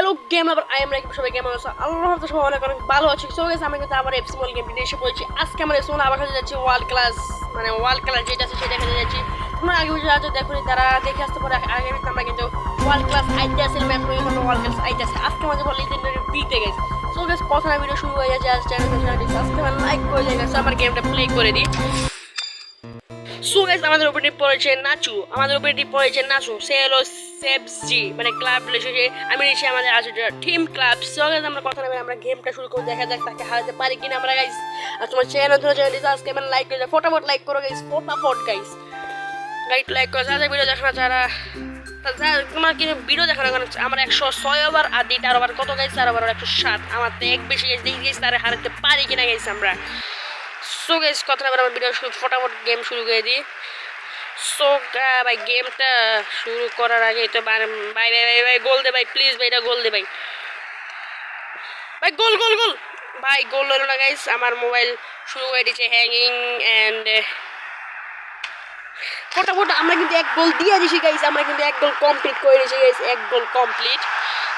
Hello game আবার I am Rakib সবাই কেমন আছো আল্লাহ হাফেজ সবাই অনেক অনেক ভালো আছে। সো গেছে আমি কিন্তু আবার এফসি মল গেম এসে পড়েছি। আজকে আমরা এফসি আবার খেলতে যাচ্ছি ওয়ার্ল্ড ক্লাস মানে ওয়ার্ল্ড ক্লাস যেটা আছে সেটা খেলতে যাচ্ছি। তোমরা আগে বুঝে আছো দেখো তারা দেখে আসতে পারে, আগে আমরা কিন্তু ওয়ার্ল্ড ক্লাস আইতে আসে ম্যাপ করে এখন ওয়ার্ল্ড ক্লাস আইতে আসে আজকে আমাদের বলে লিজেন্ডারি বিতে গেছে। সো গেছে কথা ভিডিও শুরু হয়ে যাচ্ছে, আজ চ্যানেল সাবস্ক্রাইব লাইক করে গেছে আমার গেমটা প্লে করে দিই। সো গাইস আমাদের টিপ পড়েছে নাচু। আমাদের উপরে টিপ পড়েছে নাচু। সে হলো সেবজি মানে ক্লাব রিলেশনশিপ আমি নিচ্ছি আমাদের আছে টিম ক্লাব সো গাইস আমরা কথা নেবে আমরা গেমটা শুরু করে দেখা যাক তাকে হারাতে পারি কিনা আমরা গাইস আর তোমার চ্যানেল ধরে চ্যানেল সাবস্ক্রাইব এন্ড লাইক করে ফটাফট লাইক করো গাইস ফটাফট গাইস গাইড লাইক করো। যারা ভিডিও দেখা যারা তোমার কি ভিডিও দেখানো কারণ আমার একশো ছয় ওভার আর ওভার কত গাইছে আর ওভার একশো সাত। আমার তো এক বেশি গেছে দেখি তারা হারাতে পারি কিনা গেছি আমরা। সো গাইস কথা বলে আমার ভিডিও শুরু ফটাফট গেম শুরু করে দিই। সো ভাই গেমটা শুরু করার আগে তো ভাই ভাই ভাই গোল দে ভাই প্লিজ ভাই, এটা গোল দে ভাই। ভাই, গোল গোল গোল। ভাই, গোল হলো না গাইস আমার মোবাইল শুরু হয়ে দিচ্ছে হ্যাঙ্গিং অ্যান্ড ফটাফট আমরা কিন্তু এক গোল দিয়ে দিছি গাইস আমরা কিন্তু এক গোল কমপ্লিট করে দিয়েছি গাইস এক গোল কমপ্লিট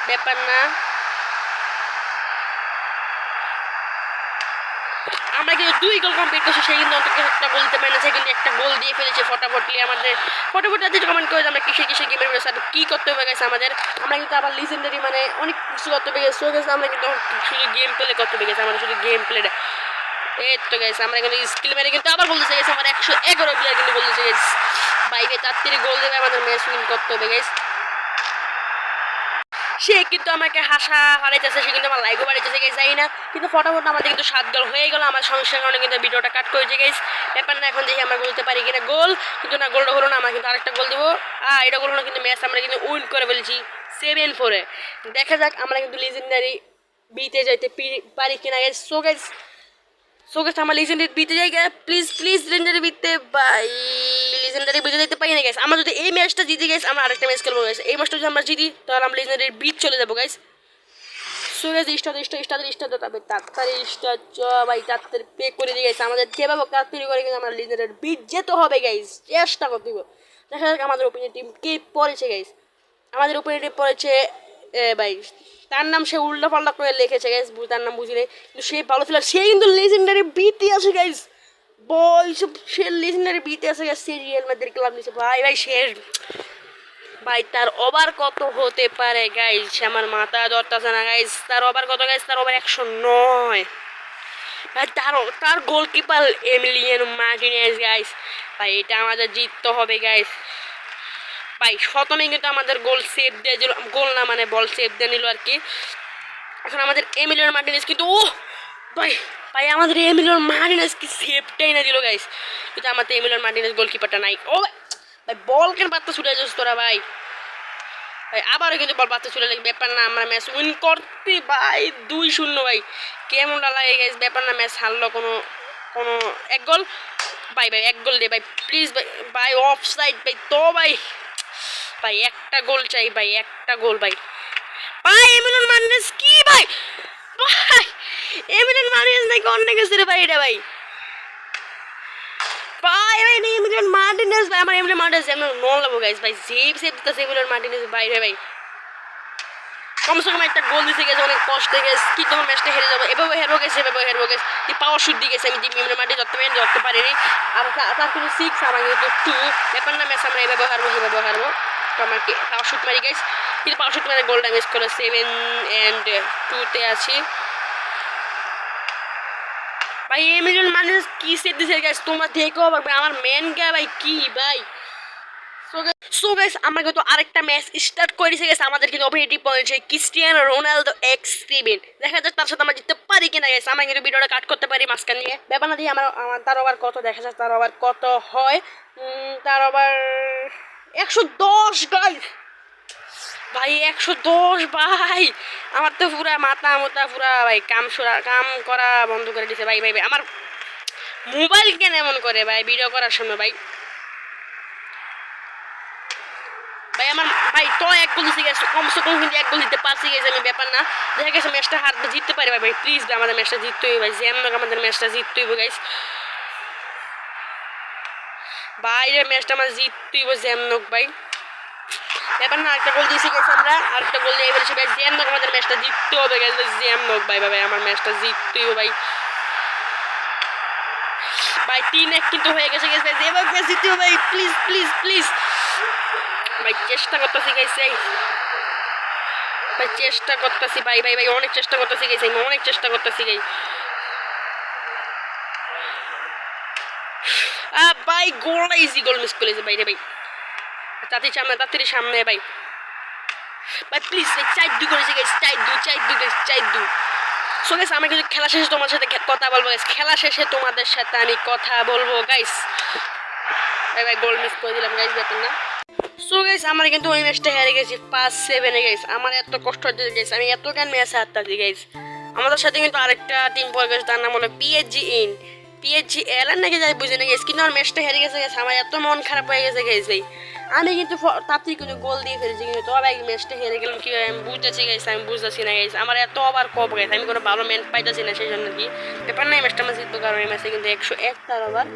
ব্যাপার না। আমরা কিন্তু দুই গোল কমপ্লিট করছি, সেই কিন্তু অন্তত একটা গোল দিতে পারি না। সে কিন্তু একটা গোল দিয়ে ফেলেছে ফটাফটলি আমাদের। ফটাফট আজকে কমেন্ট করে আমরা কিসে কিসে গেমের ব্যাপারে সাথে কী করতে হবে গেছে আমাদের। আমরা কিন্তু আবার লিজেন্ডারি মানে অনেক কিছু করতে হবে গেছে গেছে আমরা কিন্তু শুধু গেম প্লে করতে হবে গেছে আমাদের শুধু গেম প্লেটা এই তো গেছে আমরা কিন্তু স্কিল মেরে কিন্তু আবার বলতে গেছে আমার একশো এগারো প্লেয়ার কিন্তু বলতেছে গেছে বাইরে তাড়াতাড়ি গোল দেবে আমাদের ম্যাচ উইন করতে হবে গেছে সে কিন্তু আমাকে হাসা হারাইতেছে, সে কিন্তু আমার লাইভও বাড়াইতেছে গেছে যাই না। কিন্তু ফটাফট আমাদের কিন্তু সাত গোল হয়ে গেল, আমার সমস্যার কারণে কিন্তু ভিডিওটা কাট করেছে গেছ ব্যাপার না, এখন দেখি আমরা বলতে পারি কিনা। গোল কিন্তু না গোলটা হলো না, আমার কিন্তু আরেকটা গোল দেবো। আর এটা গোল না কিন্তু ম্যাচ আমরা কিন্তু উইন করে ফেলেছি সেভেন ফোরে দেখা যাক, আমরা কিন্তু লিজেন্ডারি বিতে যাইতে পারি কিনা গেছ সো গেছ সো গেছ আমার লিজেন্ডারি বিতে যাই গে প্লিজ প্লিজ লিজেন্ডারি বিতে বাই লিজেন্ডারি বিতে যেতে পারি না গেছ আমরা যদি এই ম্যাচটা জিতে গেছ আমরা আরেকটা ম্যাচ খেলব গেছে এই ম্যাচটা যদি আমরা জিতি, তাহলে আমরা লিজেন্ডারি বিট চলে যাব গাইস সো গেছ স্টার স্টার স্টার স্টার তবে তাড়াতাড়ি স্টার চ, ভাই, তাড়াতাড়ি পে করে দিয়ে গেছে আমাদের যেভাবে তাড়াতাড়ি করে কিন্তু আমরা লিজেন্ডারি বিট যেতে হবে গাইস চেষ্টা করতে হবে। দেখা যাক আমাদের ওপিনিয়ন টিম কে পড়েছে গাইস আমাদের ওপিনিয়ন টিম পড়েছে ভাই তার নাম সে উল্টা পাল্টা করে লিখেছে গাইস তার নাম বুঝি নেই কিন্তু সে ভালো ছিল সে কিন্তু লেজেন্ডারি বিটি আছে গাইস বই সব সে লেজেন্ডারি বিটি আছে গাইস সে রিয়েল মাদ্রিদ ক্লাব নিছে। ভাই ভাই, সে ভাই, তার ওভার কত হতে পারে গাইস আমার মাথা ধরতেছে না গাইস তার ওভার কত গাইস তার ওভার একশো নয়। ভাই, তার তার গোলকিপার এমিলিয়ান মার্টিনেজ গাইস ভাই, এটা আমাদের জিততে হবে গাইস ভাই শতমে কিন্তু আমাদের গোল সেভ দিয়ে গোল না মানে বল সেভ দিয়ে নিল আর কি। এখন আমাদের এমিলিয়ন মার্টিনেস কিন্তু ও ভাই ভাই, আমাদের এমিলিয়ন মার্টিনেস কি সেভটাই না দিল গাইস কিন্তু আমাদের এমিলিয়ন মার্টিনেস গোলকিপারটা নাই। ও, ভাই বল কেন বার্তা ছুটে যাচ্ছিস তোরা, ভাই? ভাই, আবারও কিন্তু বল বার্তা ছুটে লাগে ব্যাপার না, আমরা ম্যাচ উইন করতে ভাই, দুই শূন্য, ভাই। কেমনটা লাগে গাইস ব্যাপার না ম্যাচ হারলো কোনো কোনো, এক গোল ভাই ভাই, এক গোল দে, ভাই প্লিজ ভাই ভাই অফ সাইড ভাই, তো, ভাই। ভাই, একটা গোল চাই ভাই, একটা গোল ভাই। ভাই এমিলন মার্টিনেস কি ভাই? ভাই এমিলন মার্টিনেস নাকি অন্য গেছে রে ভাই এটা ভাই? ভাই ভাই নেই এমিলন মার্টিনেস ভাই, আমার এমিলন মার্টিনেস এমন নন লাগবো গাইস ভাই সেভ সেভ দিতেছে এমিলন মার্টিনেস ভাই রে ভাই। কমসে কম একটা গোল দিতে গেছে অনেক কষ্ট গেছে কি তোমার ম্যাচটা হেরে যাব? এভাবে হেরবো গেছে এভাবে হেরবো গেছে তুই পাওয়ার শুট দিয়ে গেছে আমি মার্টিন ধরতে পারি ধরতে পারিনি। আর তার কিন্তু সিক্স আমার কিন্তু টু ব্যাপার না ম্যাচ আমরা এভাবে হারবো, সেভাবে হারবো। আমাকে পাওয়ার শুট মারি গেছে কিন্তু শুট মারে গোল ড্যামেজ করে সেভেন অ্যান্ড টুতে আছি। ভাই এমিলিয়ন মানুষ কি সেট দিছে গাইস তোমরা দেখো ভাই। আমার মেন গা ভাই, কি, ভাই? সো গাইস আমরা কিন্তু আরেকটা ম্যাচ স্টার্ট করে দিয়েছে গেছে আমাদের কিন্তু operative point Cristiano Ronaldo X seven দেখা যাক তার সাথে আমরা জিততে পারি কিনা গেছে আমরা কিন্তু ভিডিওটা কাট করতে পারি মাঝখান নিয়ে ব্যাপার না, দিয়ে আমার তার আবার কত দেখা যাক, তার আবার কত হয়। তার আবার একশো দশ গাইস ভাই, একশো দশ, ভাই। আমার তো পুরা মাথা মোতা পুরা, ভাই, কাম সুরা, কাম করা বন্ধ করে দিছে, ভাই ভাই ভাই। আমার মোবাইল কেন এমন করে, ভাই ভিডিও করার সময়, ভাই? ভাই, আমার, ভাই তো এক গোল দিতে গেছে কমসে কম কিন্তু এক গোল দিতে পারছি, গেছে, আমি ব্যাপার না। দেখা গেছে ম্যাচটা হার জিততে পারি, ভাই প্লিজ ভাই, আমাদের ম্যাচটা জিততে হইব ভাই জ্যাম আমাদের ম্যাচটা জিততে হইব গাইস বাইরের ম্যাচটা আমার জিততে হইব জ্যাম ভাই। এবার না একটা গোল দিয়েছি গেছে আমরা আরেকটা গোল দিয়ে ফেলেছি ভাই জ্যাম আমাদের ম্যাচটা জিততে হবে গেছে জ্যাম নোক ভাই ভাই ভাই, আমার ম্যাচটা জিততেই হবে ভাই। ভাই তিন এক কিন্তু হয়ে গেছে গেছে নোক ম্যাচ জিততে হবে ভাই প্লিজ প্লিজ প্লিজ ভাই চেষ্টা করতেছি গেছে ভাই চেষ্টা করতেছি ভাই ভাই ভাই অনেক চেষ্টা করতেছি গেছে আমি অনেক চেষ্টা করতেছি আ ভাই ইজি গোল মিস করেছে, ভাই রে ভাই। সামনে সামনে, ভাই। ভাই প্লিজ চাই দু করেছে চাই দু চাই দু চাই দু সো আমি কিন্তু খেলা শেষে তোমার সাথে কথা বলব গাইস খেলা শেষে তোমাদের সাথে আমি কথা বলব গাইস ভাই ভাই গোল মিস করে দিলাম গাইস ব্যাপার না। সো গাইস আমরা কিন্তু ওই ম্যাচটা হেরে গেছি পাঁচ সেভেনে গাইস আমার এত কষ্ট হচ্ছে আমি এত গান ম্যাচে হারতাছি গাইস আমাদের সাথে কিন্তু আরেকটা টিম পড়ে গেছে তার নাম হলো পিএইচজি ইন পিএইচজি এল আর নাকি যাই বুঝি না গেছে কিন্তু আমার ম্যাচটা হেরে গেছে গেছে আমার এত মন খারাপ হয়ে গেছে গেছে আমি কিন্তু তাড়াতাড়ি কিন্তু গোল দিয়ে ফেলেছি কিন্তু তবে এই ম্যাচটা হেরে গেলাম কি আমি বুঝতেছি গেছে আমি বুঝতেছি না গেছে আমার এত আবার কপ গেছে আমি কোনো ভালো ম্যাচ পাইতেছি না সেই জন্য কি। ব্যাপার নাই ম্যাচটা আমার জিতবো কারণ এই ম্যাচে কিন্তু একশো এক তার আবার।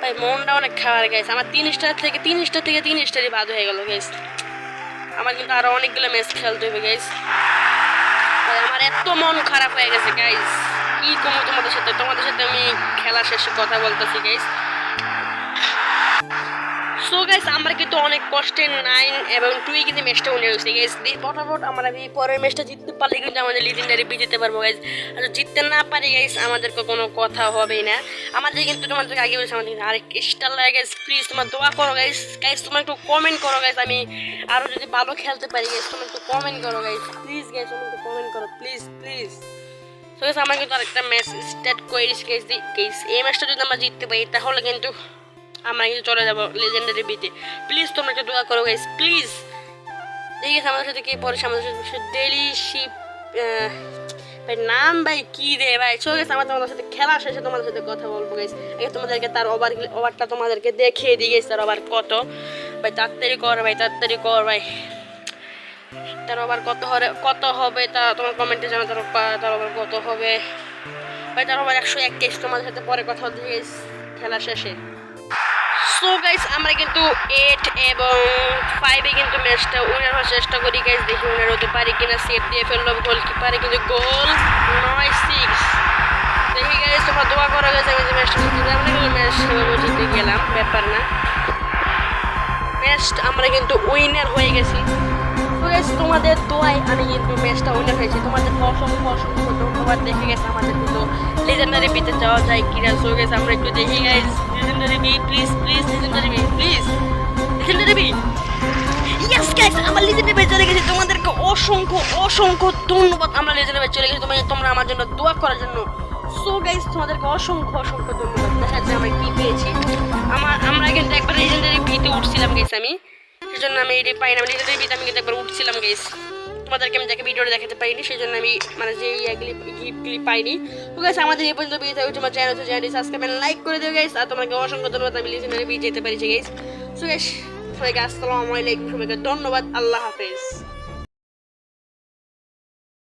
ভাই, মনটা অনেক খাবার গেছে আমার তিন স্টার থেকে, তিন স্টার থেকে তিন স্টারই বাদ হয়ে গেল গেছ আমার কিন্তু আরও অনেকগুলো ম্যাচ খেলতে হবে ভাই, আমার এত মন খারাপ হয়ে গেছে গাইস কি কমু তোমাদের সাথে তোমাদের সাথে আমি খেলা শেষে কথা বলতেছি গাইস সো গাইস আমরা কিন্তু অনেক কষ্টে নাইন এবং টুই কিন্তু ম্যাচটা উঠে হয়েছে গাইস ফটাফট আমরা এই পরের ম্যাচটা জিততে পারলে কিন্তু আমাদের লিজেন্ডারি বিজেতে পারব গাইস আর জিততে না পারি গাইস আমাদেরকে কোনো কথা হবেই না। আমাদের কিন্তু তোমাদেরকে আগে বলেছি, আমাদের আরেক স্টার লাগে গাইস প্লিজ তোমার দোয়া করো গাইস গাইস তোমার একটু কমেন্ট করো গাইস আমি আরও যদি ভালো খেলতে পারি গাইস তুমি একটু কমেন্ট করো গাইস প্লিজ গাইস তুমি একটু কমেন্ট করো প্লিজ প্লিজ তো গাইস আমরা কিন্তু আরেকটা ম্যাচ স্টার্ট করে গাইস গাইস এই ম্যাচটা যদি আমরা জিততে পারি, তাহলে কিন্তু আমরা কিন্তু চলে যাব লেজেন্ডারি বিতে প্লিজ তোমরা একটু দোয়া করো গাইস প্লিজ ঠিক আছে আমাদের সাথে কি পরে আমাদের সাথে ডেলি শিপ ভাই, নাম ভাই কি রে ভাই? চলে গেছে আমার তোমাদের সাথে খেলা শেষে তোমাদের সাথে কথা বলব গাইস আগে তোমাদেরকে তার ওভার ওভারটা তোমাদেরকে দেখিয়ে দিয়ে গেছে তার ওভার কত। ভাই, তাড়াতাড়ি কর, ভাই, তাড়াতাড়ি কর, ভাই। তার আবার কত হবে কত হবে তা তোমার কমেন্টে জানো তার তার ওভার কত হবে। ভাই তার আবার একশো এক কেস তোমাদের সাথে পরে কথা গাইস খেলা শেষে। সো গাইস আমরা কিন্তু এইট এবং ফাইভে কিন্তু ম্যাচটা উইনার হওয়ার চেষ্টা করি গাইস দেখি উইনার হতে পারি কিনা। সেট দিয়ে ফেলল গোলকিপারে কিন্তু গোল নয় সিক্স দেখি গাইস তোমার দোয়া করা গেছে আমি যে ম্যাচটা জিতে আমরা কিন্তু ম্যাচ জিতে গেলাম, ব্যাপার না। ম্যাচটা আমরা কিন্তু উইনার হয়ে গেছি। তোমাদের দোয়ায় আমি কিন্তু ম্যাচটা উইনার হয়েছি। তোমাদের অসংখ্য অসংখ্য ধন্যবাদ। দেখে গেছে আমাদের কিন্তু লেজেন্ডারি বিতে যাওয়া যায় কিনা সো গেছে আমরা একটু দেখি guys legendary be please please legendary be please legendary be yes guys আমরা লেজেন্ডারি বি চলে গেছি। তোমাদেরকে অসংখ্য অসংখ্য ধন্যবাদ। আমরা লেজেন্ডারি বি চলে গেছি। তোমরা তোমরা আমার জন্য দোয়া করার জন্য। সো গাইস তোমাদেরকে অসংখ্য অসংখ্য ধন্যবাদ। দেখা যাচ্ছে আমরা কি পেয়েছি। আমার, আমরা কিন্তু একবার লেজেন্ডারি বিতে উঠছিলাম গেছি আমি। সেজন্য আমি এটি পাই না। নিজেদের বিতে আমি কিন্তু একবার উঠছিলাম গেস তোমাদেরকে আমি দেখে ভিডিওটা দেখাতে পাইনি সেই জন্য আমি মানে যে গিফটগুলি পাইনি। তো গাইস আমাদের এই পর্যন্ত ভিডিও থাকবে তোমার চ্যানেল চ্যানেলটি সাবস্ক্রাইব লাইক করে দিও গাইস আর তোমাকে অসংখ্য ধন্যবাদ। আমি লিজেন্ডারি বি যেতে পারিছি গাইস সো গাইস সবাইকে আসসালামু আলাইকুম। সবাইকে ধন্যবাদ। আল্লাহ হাফেজ।